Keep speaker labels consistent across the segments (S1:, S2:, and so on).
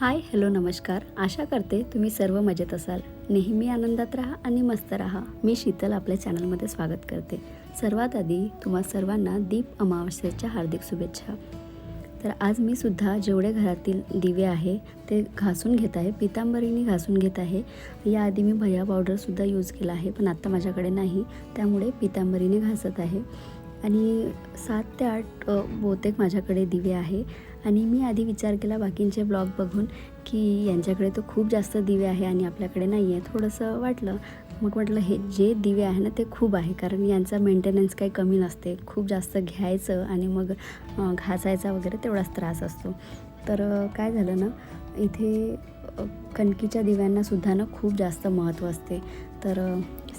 S1: Hi hello नमस्कार. आशा करते तुम्ही सर्व मजेत असाल. नेहमी आनंदात राहा आणि मस्त राहा. मी शीतल आपल्या चॅनलमध्ये स्वागत करते. सर्वात आधी तुम्हा सर्वांना दीप अमावस्येच्या हार्दिक शुभेच्छा. तर आज मी सुद्धा जेवढे घरातील दिवे आहे ते घासून घेत आहे पितांबरीने घासून घेत आहे. याआधी मी भया पावडरसुद्धा यूज केला आहे पण आत्ता माझ्याकडे नाही. त्यामुळे पितांबरीने घासत आहे. आणि सात ते आठ बहुतेक माझ्याकडे दिवे आहे. आणि मी आधी विचार केला बाकींचे ब्लॉग बघून की यांच्याकडे तर खूप जास्त दिवे आहे आणि आपल्याकडे नाही आहे थोडंसं वाटलं. मग म्हटलं हे जे दिवे आहे ना ते खूप आहे. कारण यांचा मेंटेनन्स काही कमी नसते. खूप जास्त घ्यायचं आणि मग घासायचा वगैरे तेवढाच त्रास असतो. तर काय झालं ना इथे कणकीच्या दिव्यांनासुद्धा ना खूप जास्त महत्त्व असते. तर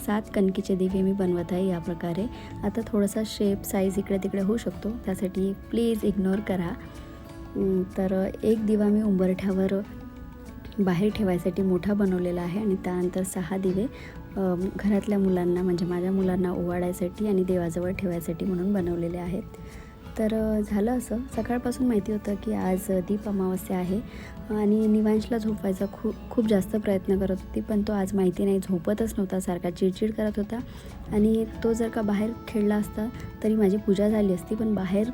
S1: सात कणकीचे दिवे मी बनवत आहे या प्रकारे. आता थोडासा शेप साईज इकडे तिकडे होऊ शकतो. त्यासाठी प्लीज इग्नोर करा. तर एक दिवा मी उंबरठ्यावर बाहेर ठेवायसाठी मोठा बनवलेला आहे आणि त्यानंतर सहा दिवे घरातल्या मुलांना म्हणजे माझ्या मुलांना ओवाळायसाठी आणि देवाजवळ ठेवायसाठी म्हणून बनवलेले आहेत. तर झालं असं. सकाळपासून माहिती होतं की आज दीप अमावस्या आहे. आणि निवांशला झोपायचा खूप खूप जास्त प्रयत्न करत होती पण तो आज माहिती नाही झोपतच नव्हता सारखा चिडचिड करत होता. आणि तो जर का बाहेर खेळला असता तरी माझी पूजा झाली असती पण बाहेर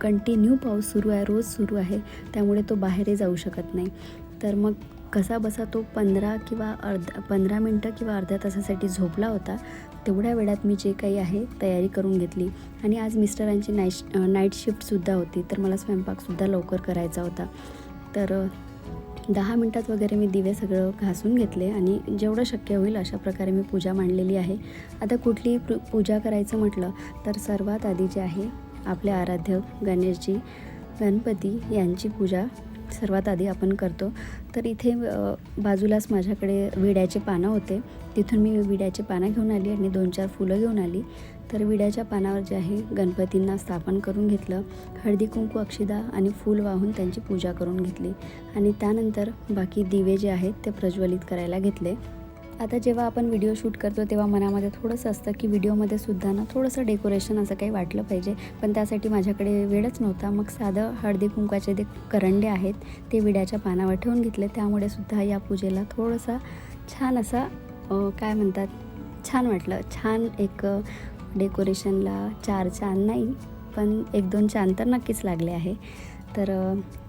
S1: कंटिन्यू पाऊस सुरू आहे रोज सुरू आहे त्यामुळे तो बाहेरही जाऊ शकत नाही. तर मग कसा बसा तो पंधरा किंवा अर्धा पंधरा मिनटं किंवा अर्ध्या तासासाठी झोपला होता तेवढ्या वेळात मी जे काही आहे तयारी करून घेतली. आणि आज मिस्टरांची नाईट नाईट शिफ्टसुद्धा होती. तर मला स्वयंपाकसुद्धा लवकर करायचा होता. तर दहा मिनटात वगैरे मी दिवे सगळं घासून घेतले. आणि जेवढं शक्य होईल अशा प्रकारे मी पूजा मांडलेली आहे. आता कुठलीही पूजा करायचं म्हटलं तर सर्वात आधी जे आहे आपले आराध्य गणेशजी गणपती यांची पूजा सर्वात आधी आपण करतो. तर इथे बाजूलाच माझ्याकडे विड्याचे पानं होते. तिथून मी विड्याचे पानं घेऊन आली आणि दोन चार फुलं घेऊन आली. तर विड्याच्या पानावर जे आहे गणपतींना स्थापन करून घेतलं. हळदी कुंकू अक्षिदा आणि फूल वाहून त्यांची पूजा करून घेतली. आणि त्यानंतर बाकी दिवे जे आहेत ते प्रज्वलित करायला घेतले. आता जेव्हा आपण व्हिडिओ शूट करतो तेव्हा मनामध्ये थोडंसं असतं की व्हिडिओमध्ये सुद्धा ना थोडंसं डेकोरेशन असं काही वाटलं पाहिजे. पण त्यासाठी माझ्याकडे वेळच नव्हता. मग साधं हळदी कुंकाचे जे करंडे आहेत ते विड्याच्या पानावर ठेवून घेतले. त्यामुळे सुद्धा या पूजेला थोडंसा छान असा काय म्हणतात छान वाटलं. छान एक डेकोरेशनला चार चांद नाही पण एक दोन चांद तर नक्कीच लागले आहे. तर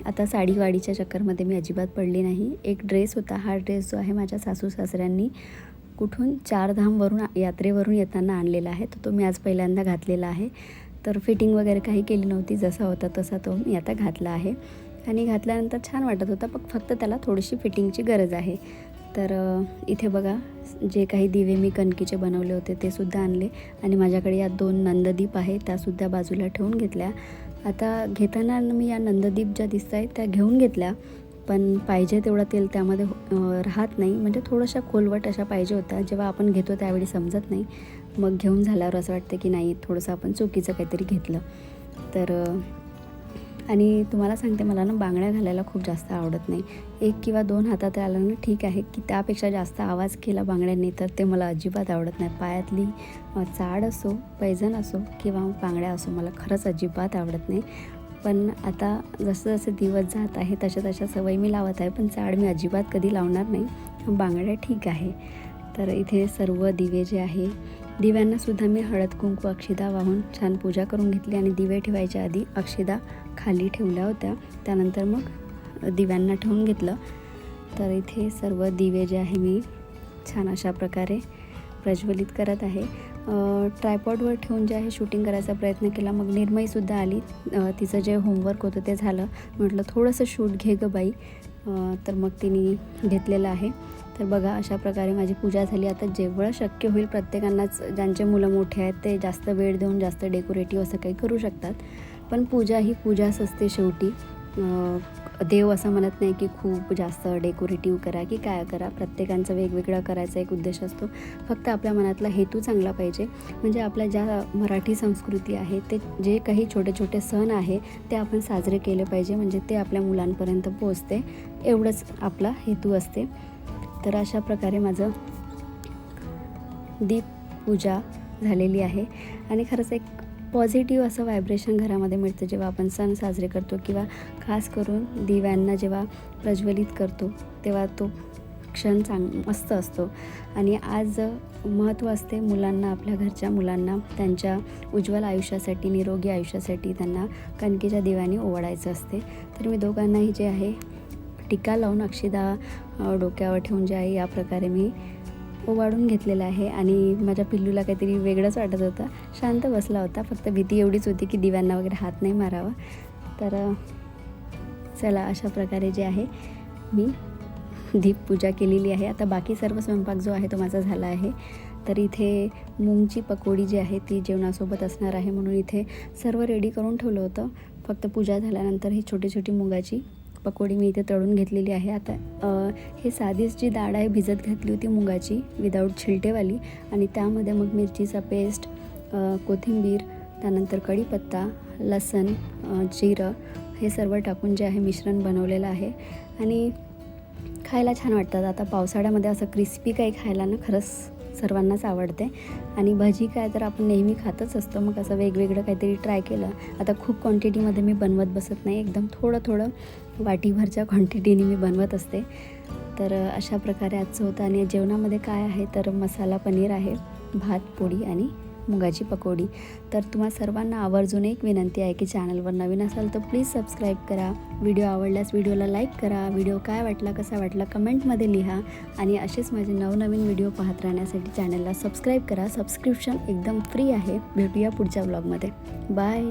S1: आता साडीवाडीच्या चक्करमध्ये मी अजिबात पडली नाही. एक ड्रेस होता हा ड्रेस जो आहे माझ्या सासू सासऱ्यांनी कुठून चारधामवरून यात्रेवरून येताना आणलेला आहे. तर तो मी आज पहिल्यांदा घातलेला आहे. तर फिटिंग वगैरे काही केली नव्हती जसा होता तसा तो मी आता घातला आहे. आणि घातल्यानंतर छान वाटत होता पण फक्त त्याला थोडीशी फिटिंगची गरज आहे. तर इथे बघा जे काही दिवे मी कणकीचे बनवले होते ते सुद्धा आणले. आणि माझ्याकडे या दोन नंददीप आहे त्यासुद्धा बाजूला ठेवून घेतल्या. आता घेताना मी या नंददीप ज्या दिसत आहेत त्या घेऊन घेतल्या पण पाहिजे तेवढं तेल त्यामध्ये राहत नाही. म्हणजे थोड्याशा खोलवट अशा पाहिजे होत्या जेव्हा आपण घेतो त्यावेळी समजत नाही. मग घेऊन झाल्यावर असं वाटतं की नाही थोडंसं आपण चुकीचं काहीतरी घेतलं. तर आणि तुम्हाला सांगते मला ना बांगड्या घालायला खूप जास्त आवडत नाही. एक किंवा दोन हातात आलं ना ठीक आहे की त्यापेक्षा जास्त आवाज केला बांगड्यांनी तर ते मला अजिबात आवडत नाही. पायातली चाड असो पैजण असो किंवा बांगड्या असो मला खरंच अजिबात आवडत नाही. पण आता जसं जसे दिवस जात आहे तशा तशा सवय मी लावत आहे पण चाड मी अजिबात कधी लावणार नाही. बांगड्या ठीक आहे. तर इथे सर्व दिवे जे आहे दिव्यांनासुद्धा मी हळद कुंकू अक्षिदा वाहून छान पूजा करून घेतली आणि दिवे ठेवायच्या आधी अक्षिदा खाली ठेवल्या होत्या. त्यानंतर मग दिव्यांना ठेवून घेतलं. तर इथे सर्व दिवे जे आहे मी छान अशा प्रकारे प्रज्वलित करत आहे. ट्रायपॉडवर ठेवून जे आहे शूटिंग करायचा प्रयत्न केला. मग निर्मयसुद्धा आली. तिचं जे होमवर्क होतं ते झालं. म्हटलं थोडंसं शूट घे गं बाई. तर मग तिने घेतलेलं आहे. तर बघा अशा प्रकारे माझी पूजा झाली. आता जेवढं शक्य होईल प्रत्येकांनाच ज्यांचे मुलं मोठे आहेत ते जास्त वेळ देऊन जास्त डेकोरेटिव्ह असं काही करू शकतात. पण पूजा ही पूजाच असते शेवटी. देव असं म्हणत नाही की खूप जास्त डेकोरेटिव्ह करा की काय करा. प्रत्येकांचं वेगवेगळं करायचा एक उद्देश असतो. फक्त आपल्या मनातला हेतू चांगला पाहिजे. म्हणजे आपल्या ज्या मराठी संस्कृती आहे ते जे काही छोटे छोटे सण आहे ते आपण साजरे केले पाहिजे. म्हणजे ते आपल्या मुलांपर्यंत पोचते एवढंच आपला हेतू असते. तर अशा प्रकारे माझं दीप पूजा झालेली आहे. आणि खरंच एक पॉझिटिव्ह असं व्हायब्रेशन घरामध्ये मिळतं जेव्हा आपण सण साजरे करतो किंवा खास करून दिव्यांना जेव्हा प्रज्वलित करतो तेव्हा तो क्षण चांग मस्त असतो. आणि आज महत्त्व असते मुलांना आपल्या घरच्या मुलांना त्यांच्या उज्ज्वल आयुष्यासाठी निरोगी आयुष्यासाठी त्यांना कणकेच्या दिव्याने ओवाडायचं असते. तर मी दोघांनाही जे आहे टिका लावून अक्षदा डोक्यावर ठेवून जे आहे या प्रकारे मी ओवाळून घेतलेलं आहे आणि माझ्या पिल्लूला काहीतरी वेगळंच वाटत होतं. शांत बसला होता फक्त भीती एवढीच होती की दिव्यांना वगैरे हात नाही मारावा. तर चला अशा प्रकारे जे आहे मी दीप पूजा केलेली आहे. आता बाकी सर्व स्वयंपाक जो आहे तो माझा झाला आहे. तर इथे मुंगची पकोडी जी आहे ती जेवणासोबत असणार आहे म्हणून इथे सर्व रेडी करून ठेवलं होतं. फक्त पूजा झाल्यानंतर ही छोटी छोटी मुगाची पकोडी मी इथे तळून घेतलेली आहे. आता हे साधीच जी डाळ आहे भिजत घातली होती मुगाची विदाऊट छिलटेवाली आणि त्यामध्ये मग मिरचीचा पेस्ट कोथिंबीर त्यानंतर कढीपत्ता लसण जिरं हे सर्व टाकून जे आहे मिश्रण बनवलेलं आहे. आणि खायला छान वाटतात. आता पावसाळ्यामध्ये असं क्रिस्पी काही खायला ना खरंच सर्वांनाच आवडते. आणि भजी काय तर आपण नेहमी खातच असतो. मग असं वेगवेगळं काहीतरी ट्राय केलं. आता खूप क्वांटिटीमध्ये मी बनवत बसत नाही. एकदम थोडं थोडं वाटीभरच्या क्वांटिटीने मी बनवत असते. तर अशा प्रकारे आजचं होतं. आणि जेवणामध्ये काय आहे? तर मसाला पनीर आहे भात पोळी आणि मुगाची पकोडी. तर तुम्हा सर्वांना आवर्जून एक विनंती आहे की चॅनलवर नवीन असाल तर प्लीज सबस्क्राईब करा. व्हिडिओ आवडल्यास व्हिडिओला लाईक करा. व्हिडिओ काय वाटला कसा वाटला कमेंटमध्ये लिहा. आणि असेच माझे नवनवीन व्हिडिओ पाहत राहण्यासाठी चॅनलला सबस्क्राईब करा. सबस्क्रिप्शन एकदम फ्री आहे. भेटूया पुढच्या ब्लॉगमध्ये. बाय.